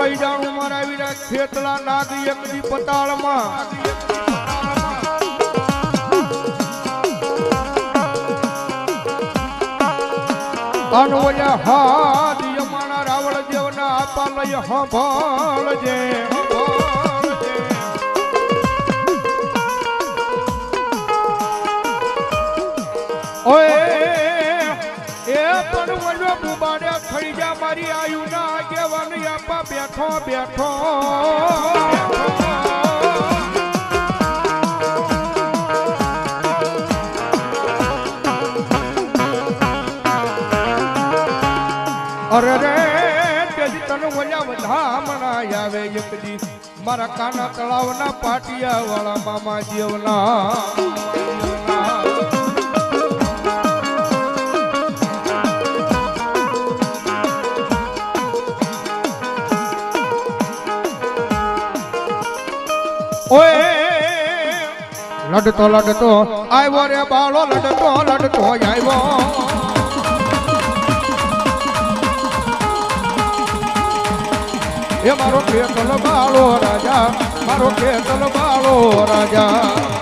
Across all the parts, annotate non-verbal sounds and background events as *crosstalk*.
લઈ જાણું મારા વિરા ખેતલા નાગ એકદી પતાળમાં. અન ઓલા હાથ યમાના રાવળ દેવના આપા હંભાળજે હંભાળજે. ઓય મારી આયુ ના આગેવાન આપા બેઠો બેઠો. અરે રે, તેજી તને ઓલા મનાય આવે એક દી મારા કાના તળાવના પાટિયા વાળા મામા જીવના લડતો લડતો, આવ્યો રે બાળો, લડતો લડતો, આવ્યો. એ મારો કેતલ બાળો રાજા, મારો કેતલ બાળો રાજા.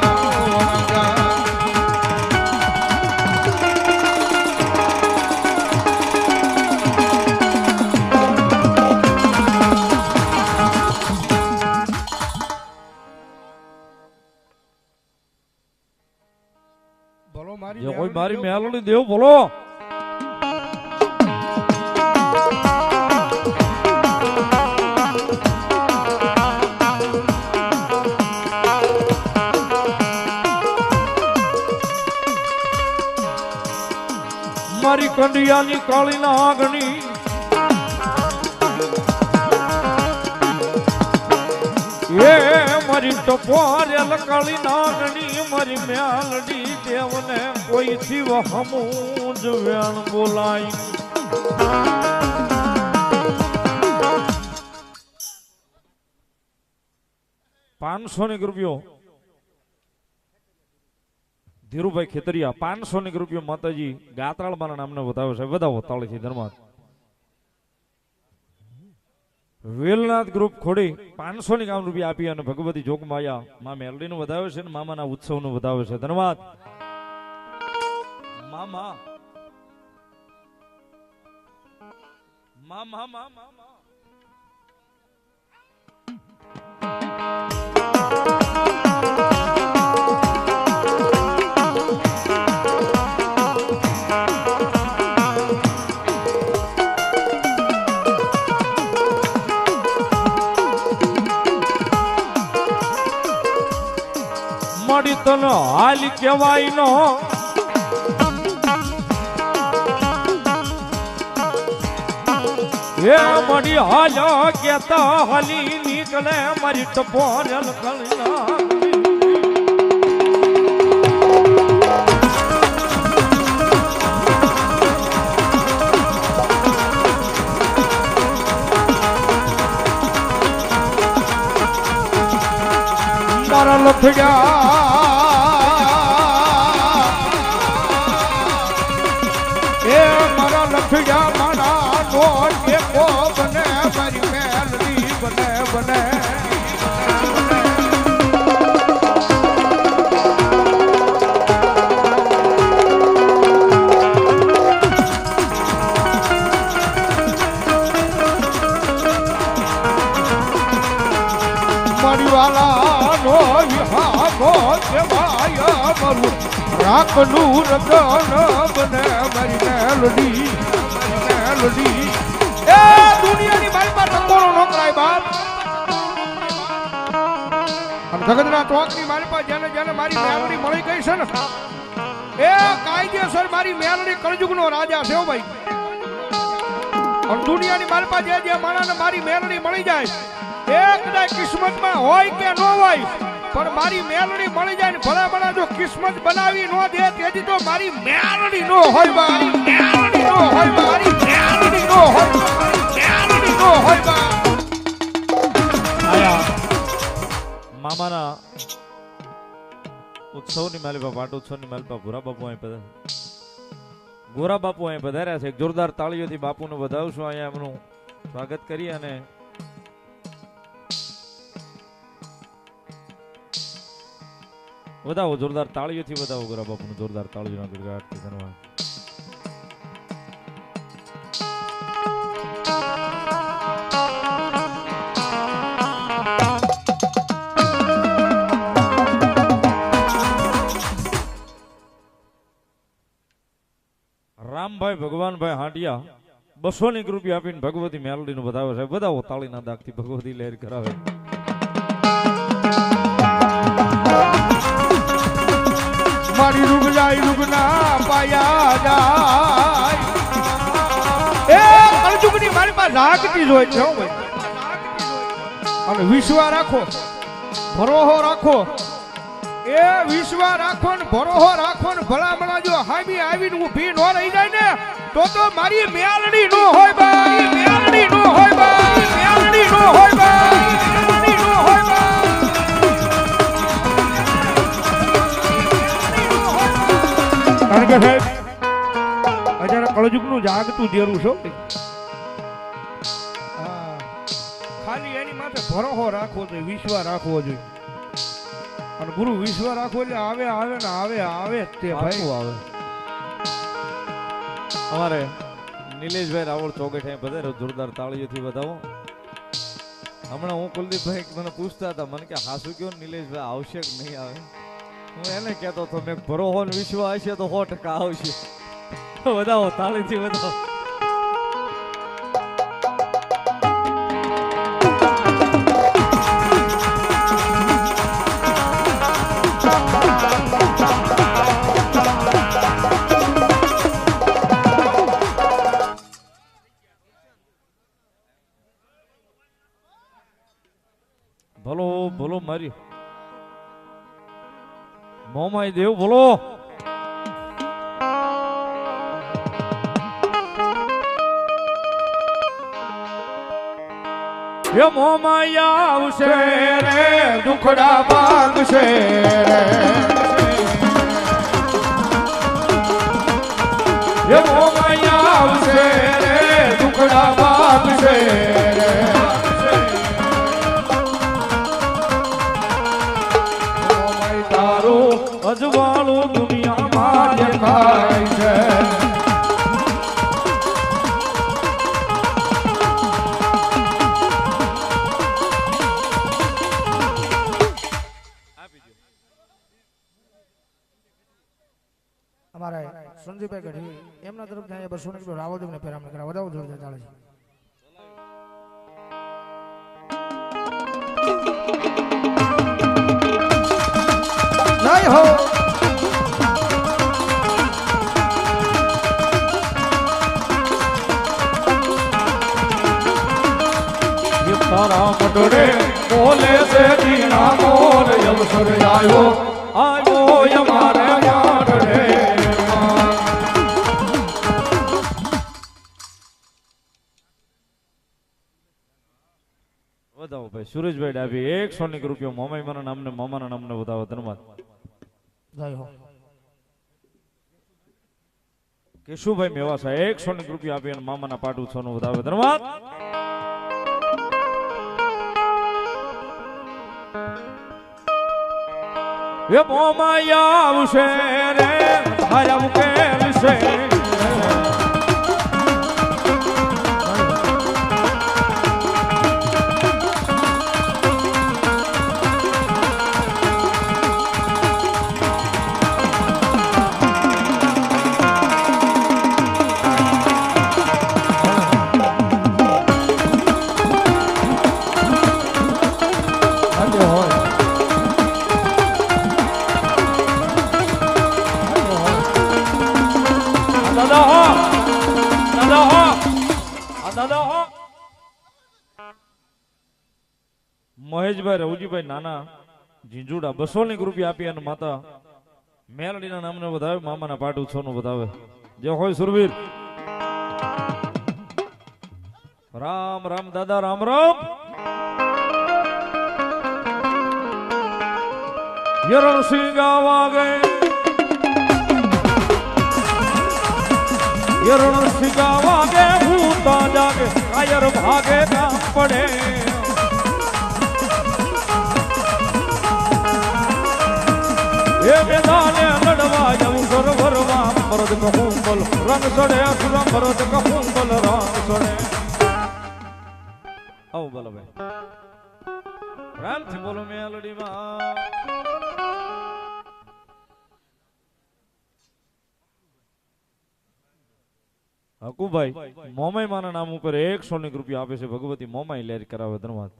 જો કોઈ મારી મેલડી દેવ બોલો. મારી કંડિયાની કાળી નાગણી. એ મારી ટપોરેલ કાળી નાગણી. મારી મ્યાલડી દેવને કોઈ શિવ હમું જ વેણ બોલાય. પાંચસો ની રૂપિયો ધીરુભાઈ ખેતરિયા, પાંચસો ની રૂપિયો માતાજી ગાતરાળ મારા નામને બતાવે છે. વધાવો, તાળીથી ધર્માત વેલનાથ ગ્રુપ ખોડી પાંચસો ની કામ રૂપિયા આપી અને ભગવતી જોગમાયા મા મેલડી નું વધાવે છે ને મામાના ઉત્સવનું વધાવે છે. ધન્યવાદ. મામા. મામા મામા. તને હાલ કહેવાય નો. એ મળી હાલ કેતા હલી નીકળે મારી ટપોરલ કળના મારા લખજા મારા નો ટેકો બને મારી મેલડી બને બને મારી વાલા નો મારું રાખનું રતન બને મારી મેલડી. મારી એ દુનિયાની મારી પાસે ટકોરો નો કરાય બાપ. જગતના ચોકની મારી પાસે જેને જેને મારી મેલડી મળી ગઈ છે ને, એ કાયદેસર મારી મેલડી કળજુગનો રાજા છે ભાઈ. અને દુનિયાની મારી પાસે જે જે મારી મેલડી મળી જાય, એ કિસ્મતમાં હોય કે ન હોય, પણ મારી મેલડી મળી જાય ને ભલા ભલા જો કિસ્મત બનાવી ન દે, તેથી તો મારી મેલડી નો હોય, મારી મેલડી નો હોય મામાના ઉત્સવની માલિકા પાટ ઉત્સવની માલિકા ભૂરા બાપુ અહીં પધાર્યા ગોરા બાપુ અહીં પધાર્યા છે. જોરદાર તાળીઓથી બાપુને વધાવશું અહીંયા એમનું સ્વાગત કરી અને વધાવો, જોરદાર તાળીઓથી વધાવો ગોરા બાપુનું જોરદાર તાળીઓના ગડગડાટથી ધન્યવાદ રામભાઈ, ભગવાનભાઈ હાંડિયા બસો ની રૂપિયા આપીને ભગવતી મેલડી નું બતાવે છે. બધાઓ તાળીના દાગથી ભગવતી લહેર કરાવે. મારી રૂગલાઈ રૂગના પાયા જાય. એ અર્જુનની મારી પાસે લાગતી જ હોય છે અને વિશ્વા રાખો, ભરોહો રાખો. એ વિશ્વા રાખો ને ભરોહો રાખો ને ભલામણા જો હામી આવીને ઊભી ન રહી જાય ને, તો તો મારી મેળણી નો હોય બા મેળણી નો હોય બા મેળણી નો હોય બા મેલડી નો હોય બા કારણ કે. ખાલી એની માથે ભરોહો રાખવો જોઈએ, વિશ્વા રાખવો જોઈએ. અને ગુરુ વિશ્વ રાખો એટલે આવે આવે ને આવે આવે જ તે ભાઈ. આવે. અમારે નિલેશભાઈ રાવળ ચોગઠ અહીં બધા જોરદાર તાળીઓથી બતાવો હમણાં હું કુલદીપભાઈ મને પૂછતા હતા મને કે હાસુ કયો નિલેશભાઈ આવશે કે નહીં આવે? હું એને કહેતો હતો મેં ભરોહો ને વિશ્વ હશે તો સો ટકા આવશે. *laughs* વધાવો તાળીથી વધાવો. મોમાઈ દેવ બોલો. એ મોમાયા આવશે રે દુખડા ભાગશે રે. એ મોમાયા આવશે રે અમારા સંજીભાઈ ગઢવી, એમના તરફથી અહીંયા બસો ને રાવલદેવને પેરામણી કરાવ વધાવો જોરદાર ચાલે છે. જય હો! તારા મટડે બોલે છે દીના મોર અવસર આવ્યો આવ્યો અમારે વધાવો ભાઈ. સુરેશભાઈ ડાભી એક ની રૂપિયો મોમાઈ મારા નામને મામાના નામને વધાવો ધન્યવાદ. કેશુભાઈ મેવાસા એકસો ની રૂપિયા આપી અને મામાના પાટ ઉત્સવનો વધાવે ધન્યવાદ. એ મોમાયા આવશે રે હાયા મુકેલ મહેશભાઈ નાના ઝીંઝુડા બસો ની રૂપિયા આપી અને માતા મેલડીના નામને વધાવે, મામાના પાટ ઉત્સવનું વધાવે. જે હોય સુરવીર. રામ રામ, દાદા, રામ રામ. યરણ સિંગા વાગે. યરણ સિંગા વાગે, ભૂતા જાગે, કાયર ભાગે, કામ પડે. ચડે આવું બોલો ભાઈ. મોમાઈ માના નામ ઉપર એકસો ની રૂપિયા આપે છે. ભગવતી મોમાઈ લેર કરાવે ધન્યવાદ